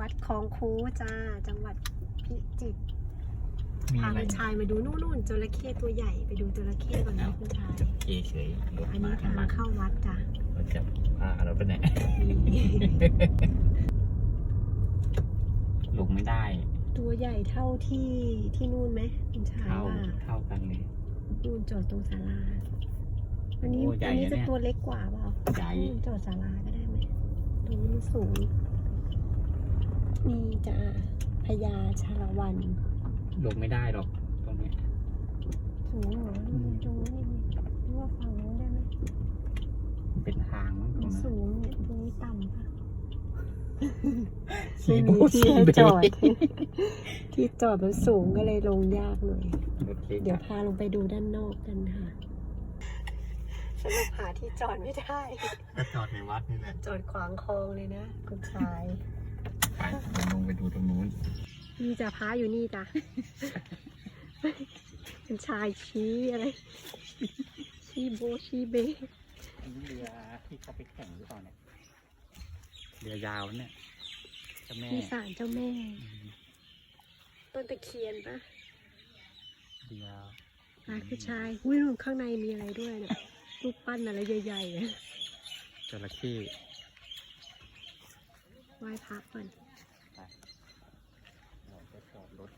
วัดคลองคูจ้า จังหวัดพิจิตรมีพาอะไรคุณชายมาดูนู่นนู่นจระเข้ตัวใหญ่ไปดูจระเข้ก่อนนะคุณชายจะเกเฉยรถอันมานี้ข้างทางหลังเข้าวัดจ้ะรถจะพาเราไปไหน นี่ลงไม่ได้ตัวใหญ่เท่าที่ที่นู่นไหมคุณชายเท่าว่าเท่ากันเลย นู่นจอดตรงศาลาอันนี้โอ้ใหญ่อันนี้นะจะเนี่ยตัวเล็กกว่าเปล่าใหญ่นู่นจอดศาลาก็ได้ ไหมตรงนี้มันสูงมีจ้าพญาชาละวันลงไม่ได้หรอกตรงเนี้ยสูงเหรอนี่ตรงนี้นนี่ว่าฝั่งนู้นได้ไหมมันเป็นทางมั้งตรมันงนั้น สูงเนี่ยตรงนี้ต่ำปะสีไม่โบมีที่สีให้เบจอด ที่จอดมันสูงก็เลยลงยากหน่อย รถเล็กเดี๋ยวอะพาลงไปดูด้านนอกกันค่ะ สรุปหาที่จอดไม่ได้ ก็จอดในวัดนี่แหละจอดขวางคลองเลยนะคุณชาย ไปเราลงไปดูตรงนู้นนี่จะพาอยู่นี่จ้ะคุณชายชี้อะไร ชี้โบชี้เบอันนี้เรือที่เขาไปแข่งหรือเปล่าเนี่ยเรือยาวเนี่ยเจ้าแม่มีสารเจ้าแม่อืมต้นตะเคียนปะเรือลายผู้ชายอุ้ยนู่นข้างในมีอะไรด้วยเนี่ย รูปปั้นอะไรใหญ่ๆอะจระเข้ไหว้พระก่อนเราจะจอดรถ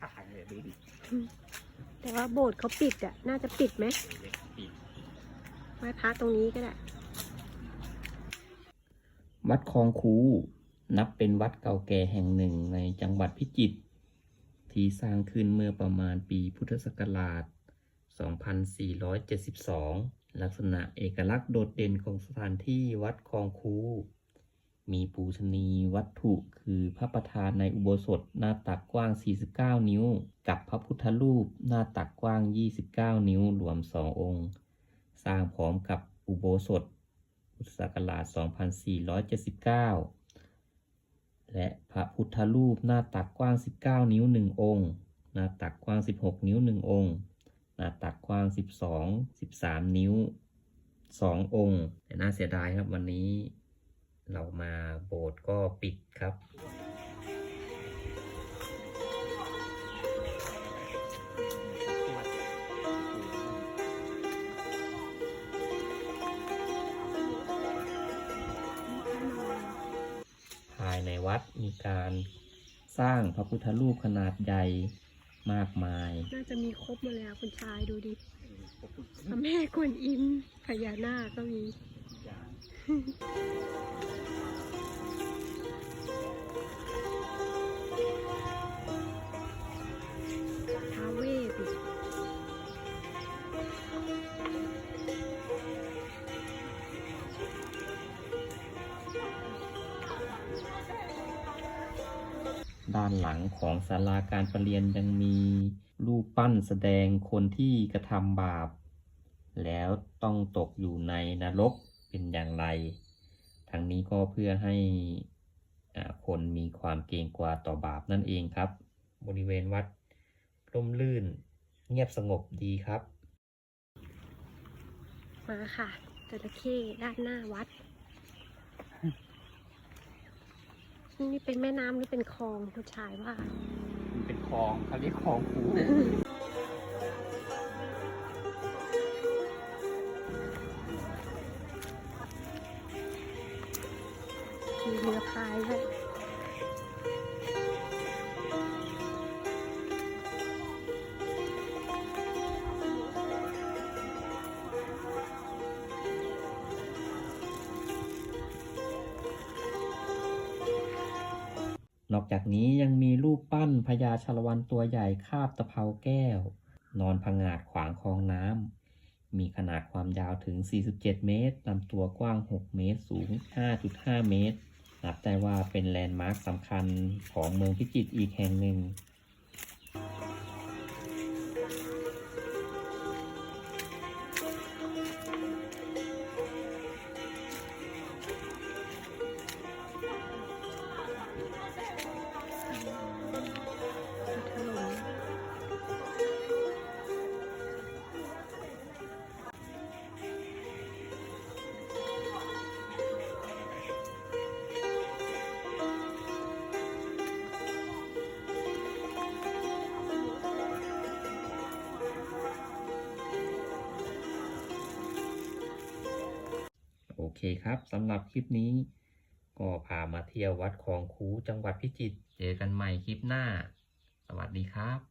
ทางเลยดูดิแต่ว่าโบสถ์เขาปิดอะน่าจะปิดไหมเล็กปีกไหว้พระตรงนี้ก็ได้วัดคลองคูนับเป็นวัดเก่าแก่แห่งหนึ่งในจังหวัดพิจิตรที่สร้างขึ้นเมื่อประมาณปีพุทธศักราช 2472 ลักษณะเอกลักษณ์โดดเด่นของสถานที่วัดคลองคู มีปูชนียวัตถุคือพระประธานในอุโบสถหน้าตักกว้าง 49 นิ้ว กับพระพุทธรูปหน้าตักกว้าง 29 นิ้วรวม2องค์ สร้างพร้อมกับอุโบสถ พุทธศักราช 2479 และพระพุทธรูปหน้าตักกว้าง 19 นิ้ว 1 องค์ หน้าตักกว้าง 16 นิ้ว 1 องค์ หน้าตักกว้าง 12 13 นิ้ว 2 องค์ แต่น่าเสียดายครับวันนี้เรามาโบสถ์ก็ปิดครับภายในวัดมีการสร้างพระพุทธรูปขนาดใหญ่ มากมาย น่าจะมีครบหมาแล้วคุณชายดูดิพระแม่กวนอิมพญานาคก็มี ด้านหลังของศาลาการประเรียนยังมีรูปปั้นแสดงคนที่กระทำบาป แล้วต้องตกอยู่ในนรกเป็นอย่างไร ทั้งนี้ก็เพื่อให้คนมีความเกรงกลัวต่อบาปนั่นเองครับ บริเวณวัดร่มรื่นเงียบสงบดีครับ มาค่ะจระเข้ด้านหน้าวัด นี่เป็นแม่น้ำหรือเป็นคลองคุณชายว่า มันเป็นคลองเขาเรียกคลองคูมีเรือพายด้วย นอกจากนี้ยังมีรูปปั้นพญาชาละวันตัวใหญ่คาบตะเภาแก้ว นอนพังงาดขวางคลองน้ำ มีขนาดความยาวถึง 47 เมตรลำตัวกว้าง 6 เมตร สูง 5.5 เมตร นับได้ว่าเป็นแลนด์มาร์คสำคัญของเมืองพิจิตรอีกแห่งหนึ่ง เคครับสำหรับคลิปนี้ ก็พามาเที่ยววัดคลองคูจังหวัดพิจิตรเจอกันใหม่คลิปหน้า สวัสดีครับ